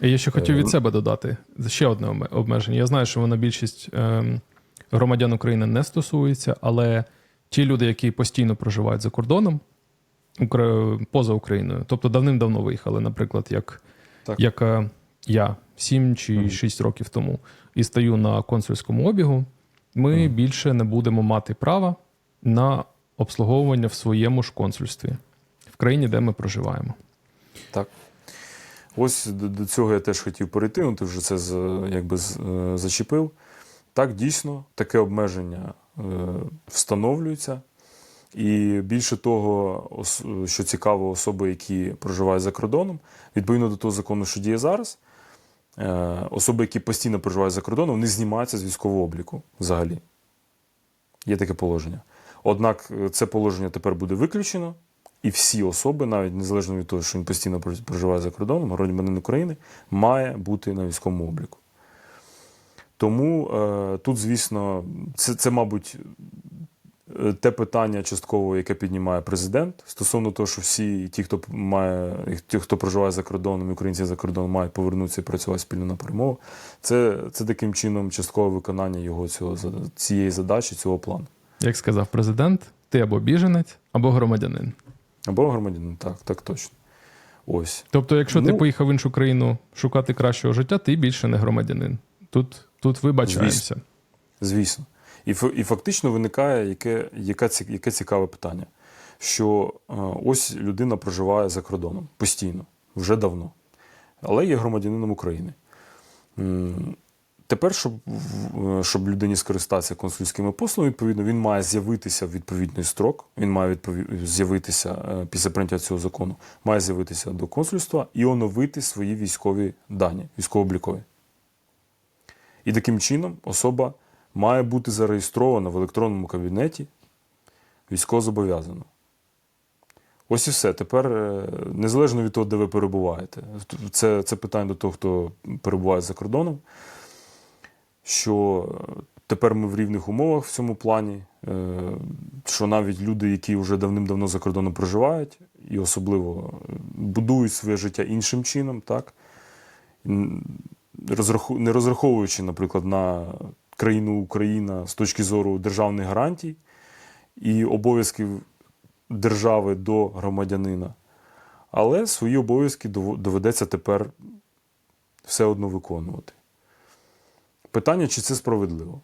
Я ще хотів від Е, себе додати ще одне обмеження. Я знаю, що воно більшість ем, громадян України не стосується, але ті люди, які постійно проживають за кордоном, поза Україною, тобто давним-давно виїхали, наприклад, як, Так. як е, я 7 чи. 6 років тому, і стаю на консульському обігу, ми Мгм. більше не будемо мати права на обслуговування в своєму ж консульстві в країні, де ми проживаємо. Так. Ось до, цього я теж хотів перейти, ну ти вже це якби е, зачепив. Так, дійсно, таке обмеження е, встановлюється. І більше того, що цікаво, особи, які проживають за кордоном, відповідно до того закону, що діє зараз, е, особи, які постійно проживають за кордоном, вони знімаються з військового обліку взагалі. Є таке положення. Однак це положення тепер буде виключено, і всі особи, навіть незалежно від того, що він постійно проживає за кордоном, громадянин України, має бути на військовому обліку. Тому е, тут, звісно, це, це, мабуть, е, те питання частково, яке піднімає президент, стосовно того, що всі ті, хто має, ті, хто проживає за кордоном, українці за кордоном, мають повернутися і працювати спільно на перемогу. Це, це таким чином часткове виконання його цього цієї задачі, цього плану. Як сказав президент, ти або біженець, або громадянин. Або громадянин, так, так точно. Ось. Тобто, якщо ти Ну- поїхав в іншу країну шукати кращого життя, ти більше не громадянин. Тут, тут вибачаємося. Звісно. І, і фактично виникає яке, яке, яке цікаве питання, що е, ось людина проживає за кордоном постійно, вже давно, але є громадянином України. Тепер, щоб, е, щоб людині скористатися консульськими послугами, відповідно, він має з'явитися в відповідний строк, він має відпові- з'явитися е, після прийняття цього закону, має з'явитися до консульства і оновити свої військові дані, військово-облікові. І таким чином особа має бути зареєстрована в електронному кабінеті військовозобов'язано. Ось і все. Тепер, е, незалежно від того, де ви перебуваєте, це, це питання до того, хто перебуває за кордоном, що е, тепер ми в рівних умовах в цьому плані, е, що навіть люди, які вже давним-давно за кордоном проживають, і особливо е, будують своє життя іншим чином, так, не розраховуючи, наприклад, на країну Україна з точки зору державних гарантій і обов'язків держави до громадянина. Але свої обов'язки доведеться тепер все одно виконувати. Питання, чи це справедливо?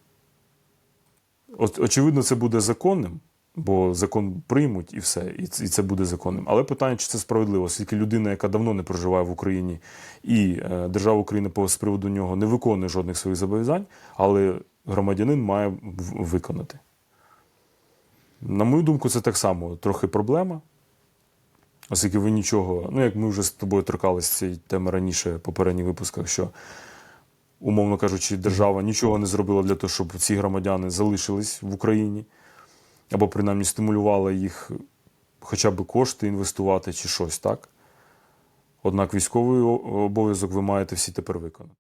Очевидно, це буде законним, бо закон приймуть і все, і це, буде законним. Але питання, чи це справедливо, оскільки людина, яка давно не проживає в Україні, і е, держава України з приводу нього не виконує жодних своїх зобов'язань, але громадянин має виконати. На мою думку, це так само трохи проблема. Оскільки ви нічого, ну як ми вже з тобою торкалися цієї теми раніше в попередніх випусках, що, умовно кажучи, держава нічого не зробила для того, щоб ці громадяни залишились в Україні, або принаймні стимулювала їх хоча б кошти інвестувати чи щось так. Однак військовий обов'язок ви маєте всі тепер виконати.